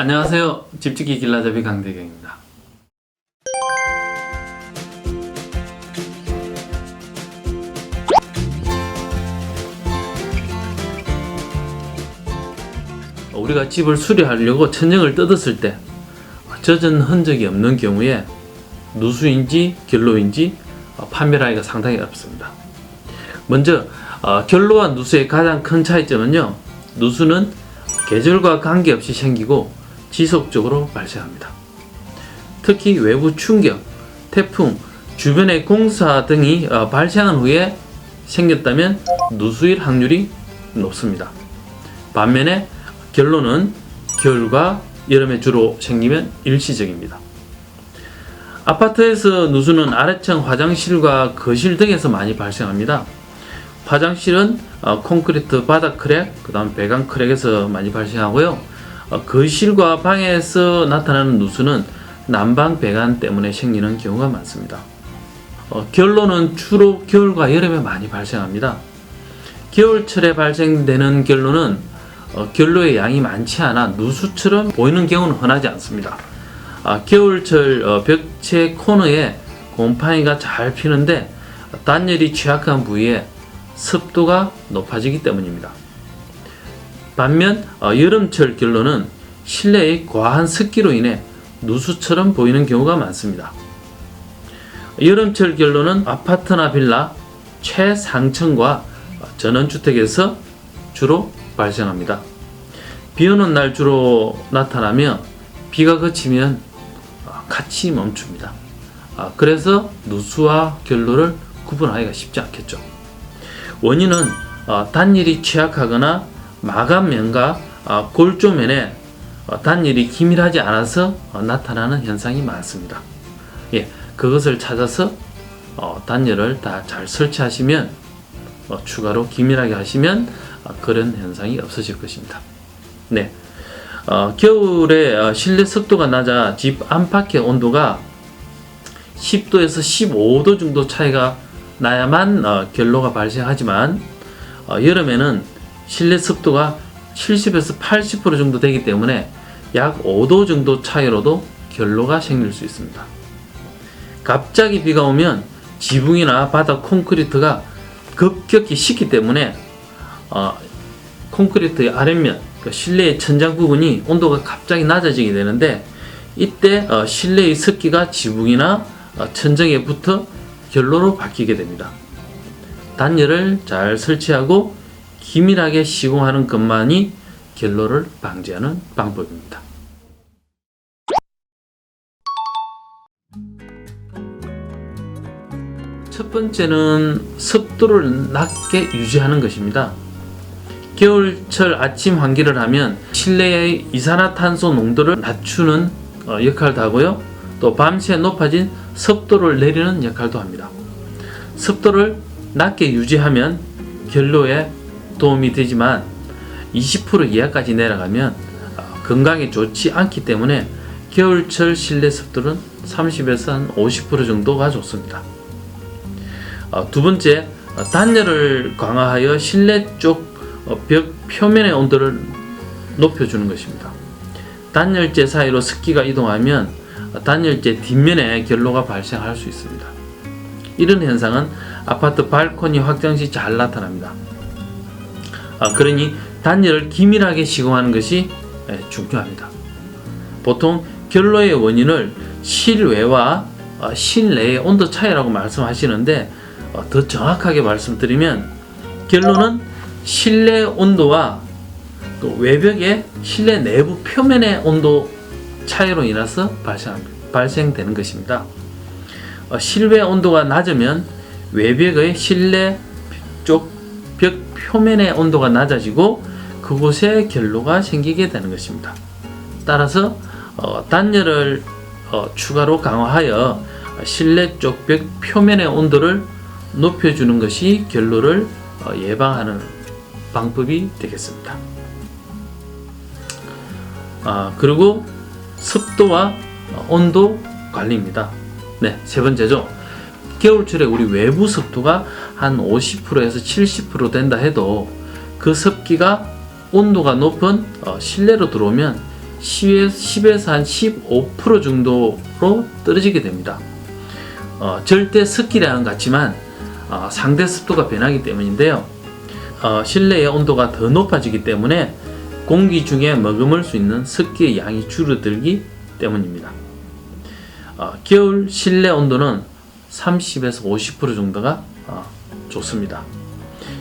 안녕하세요. 집짓기 길라잡이 강대경입니다. 우리가 집을 수리하려고 천정을 뜯었을 때 젖은 흔적이 없는 경우에 누수인지 결로인지 어, 판별하기가 상당히 어렵습니다. 먼저 어, 결로와 누수의 가장 큰 차이점은요. 누수는 계절과 관계없이 생기고 지속적으로 발생합니다. 특히 외부 충격, 태풍, 주변의 공사 등이 어, 발생한 후에 생겼다면 누수일 확률이 높습니다. 반면에 결로는 겨울과 여름에 주로 생기면 일시적입니다. 아파트에서 누수는 아래층 화장실과 거실 등에서 많이 발생합니다. 화장실은 어, 콘크리트 바닥 크랙, 그 다음 배관 크랙에서 많이 발생하고요. 어, 거실과 방에서 나타나는 누수는 난방 배관 때문에 생기는 경우가 많습니다. 어, 결로는 주로 겨울과 여름에 많이 발생합니다. 겨울철에 발생되는 결로는 어, 결로의 양이 많지 않아 누수처럼 보이는 경우는 흔하지 않습니다. 아, 겨울철 어, 벽체 코너에 곰팡이가 잘 피는데 단열이 취약한 부위에 습도가 높아지기 때문입니다. 반면 어, 여름철 결로는 실내의 과한 습기로 인해 누수처럼 보이는 경우가 많습니다. 여름철 결로는 아파트나 빌라 최상층과 전원주택에서 주로 발생합니다. 비 오는 날 주로 나타나며 비가 그치면 어, 같이 멈춥니다. 아, 그래서 누수와 결로를 구분하기가 쉽지 않겠죠. 원인은 어, 단열이 취약하거나 마감면과 어, 골조면에 어, 단열이 기밀하지 않아서 어, 나타나는 현상이 많습니다. 예, 그것을 찾아서 어, 단열을 다 잘 설치하시면 어, 추가로 기밀하게 하시면 어, 그런 현상이 없어질 것입니다. 네. 어, 겨울에 어, 실내 습도가 낮아 집 안팎의 온도가 10도에서 15도 정도 차이가 나야만 어, 결로가 발생하지만 어, 여름에는 실내 습도가 70에서 80% 정도 되기 때문에 약 5도 정도 차이로도 결로가 생길 수 있습니다. 갑자기 비가 오면 지붕이나 바닥 콘크리트가 급격히 식기 때문에 어, 콘크리트의 아랫면, 그 실내의 천장 부분이 온도가 갑자기 낮아지게 되는데 이때 어, 실내의 습기가 지붕이나 어, 천정에 붙어 결로로 바뀌게 됩니다. 단열을 잘 설치하고 기밀하게 시공하는 것만이 결로를 방지하는 방법입니다. 첫 번째는 습도를 낮게 유지하는 것입니다. 겨울철 아침 환기를 하면 실내의 이산화탄소 농도를 낮추는 어, 역할도 하고요. 또 밤새 높아진 습도를 내리는 역할도 합니다. 습도를 낮게 유지하면 결로에 도움이 되지만 20% 이하까지 내려가면 어, 건강에 좋지 않기 때문에 겨울철 실내 습도는 30에서 한50% 정도가 좋습니다. 어, 두 번째, 어, 단열을 강화하여 실내 쪽 어, 벽 표면의 온도를 높여주는 것입니다. 단열재 사이로 습기가 이동하면 어, 단열재 뒷면에 결로가 발생할 수 있습니다. 이런 현상은 아파트 발코니 확장 시 잘 나타납니다. 아, 그러니 단열을 기밀하게 시공하는 것이 예, 중요합니다. 보통 결로의 원인을 실외와 어, 실내의 온도 차이라고 말씀하시는데 어, 더 정확하게 말씀드리면 결론은 실내 온도와 또 외벽의 실내 내부 표면의 온도 차이로 인해서 발생, 발생되는 것입니다. 어, 실외 온도가 낮으면 외벽의 실내 쪽 벽 표면의 온도가 낮아지고 그곳에 결로가 생기게 되는 것입니다. 따라서 어, 단열을 어, 추가로 강화하여 실내 쪽 벽 표면의 온도를 높여주는 것이 결로를 어, 예방하는 방법이 되겠습니다. 아, 그리고 습도와 온도 관리입니다. 네, 세 번째죠. 겨울철에 우리 외부 습도가 한 50%에서 70% 된다 해도 그 습기가 온도가 높은 어, 실내로 들어오면 10에서, 10에서 한 15% 정도로 떨어지게 됩니다. 어, 절대 습기량은 같지만 어, 상대 습도가 변하기 때문인데요. 어, 실내의 온도가 더 높아지기 때문에 공기 중에 머금을 수 있는 습기의 양이 줄어들기 때문입니다. 어, 겨울 실내 온도는 30에서 50% 정도가 어, 좋습니다.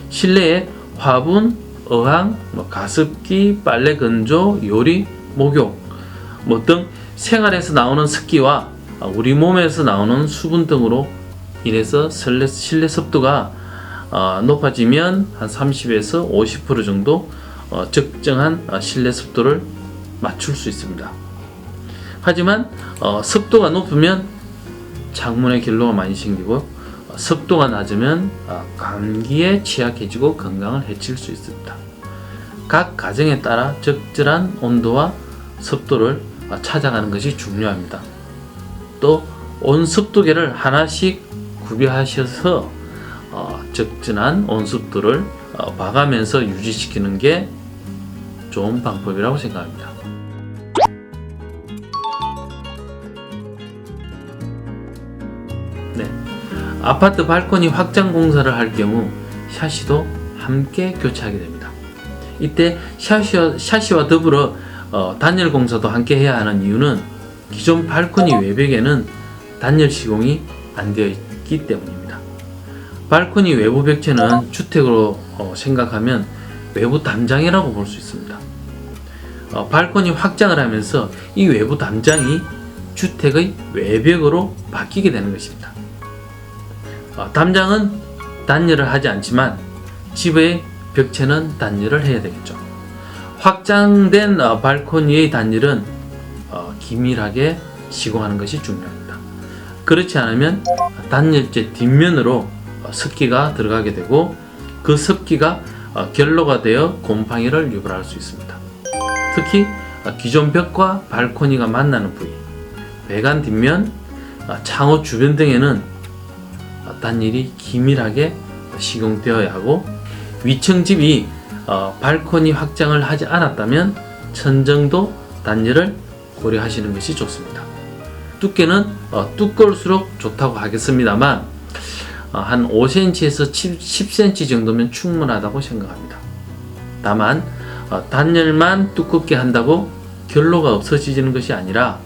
실내에 화분, 어항, 뭐 가습기, 빨래 건조, 요리, 목욕 뭐 등 생활에서 나오는 습기와 어, 우리 몸에서 나오는 수분 등으로 인해서 실내, 습도가 어, 높아지면 한 30에서 50% 정도 어, 적정한 어, 실내 습도를 맞출 수 있습니다. 하지만 어, 습도가 높으면 창문에 결로가 많이 생기고 어, 습도가 낮으면 어, 감기에 취약해지고 건강을 해칠 수 있습니다. 각 가정에 따라 적절한 온도와 습도를 어, 찾아가는 것이 중요합니다. 또 온습도계를 하나씩 구비하셔서 어, 적절한 온습도를 어, 봐가면서 유지시키는 게 좋은 방법이라고 생각합니다. 아파트 발코니 확장 공사를 할 경우 샤시도 함께 교체하게 됩니다. 이때 샤시와, 샤시와 더불어 어, 단열 공사도 함께 해야 하는 이유는 기존 발코니 외벽에는 단열 시공이 안 되어 있기 때문입니다. 발코니 외부 벽체는 주택으로 어, 생각하면 외부 담장이라고 볼 수 있습니다. 어, 발코니 확장을 하면서 이 외부 담장이 주택의 외벽으로 바뀌게 되는 것입니다. 어, 담장은 단열을 하지 않지만 집의 벽체는 단열을 해야 되겠죠. 확장된 어, 발코니의 단열은 어, 기밀하게 시공하는 것이 중요합니다. 그렇지 않으면 단열재 뒷면으로 어, 습기가 들어가게 되고 그 습기가 어, 결로가 되어 곰팡이를 유발할 수 있습니다. 특히 어, 기존 벽과 발코니가 만나는 부위, 배관 뒷면, 어, 창호 주변 등에는 어, 단열이 기밀하게 시공되어야 하고 위층집이 어, 발코니 확장을 하지 않았다면 천정도 단열을 고려하시는 것이 좋습니다. 두께는 어, 두꺼울수록 좋다고 하겠습니다만 어, 한 5cm에서 10cm 정도면 충분하다고 생각합니다. 다만 어, 단열만 두껍게 한다고 결로가 없어지는 것이 아니라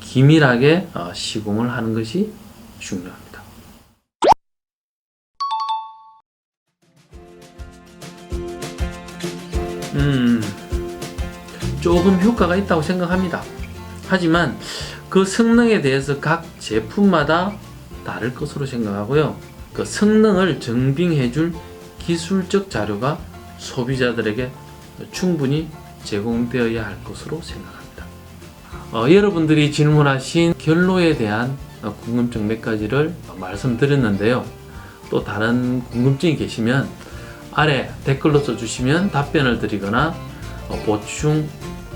기밀하게 어, 시공을 하는 것이 중요합니다. 음, 조금 효과가 있다고 생각합니다. 하지만 그 성능에 대해서 각 제품마다 다를 것으로 생각하고요. 그 성능을 증빙해줄 기술적 자료가 소비자들에게 충분히 제공되어야 할 것으로 생각합니다. 어, 여러분들이 질문하신 결로에 대한 어, 궁금증 몇 가지를 말씀드렸는데요. 또 다른 궁금증이 계시면 아래 댓글로 써주시면 답변을 드리거나 어, 보충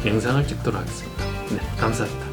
영상을 찍도록 하겠습니다. 네, 감사합니다.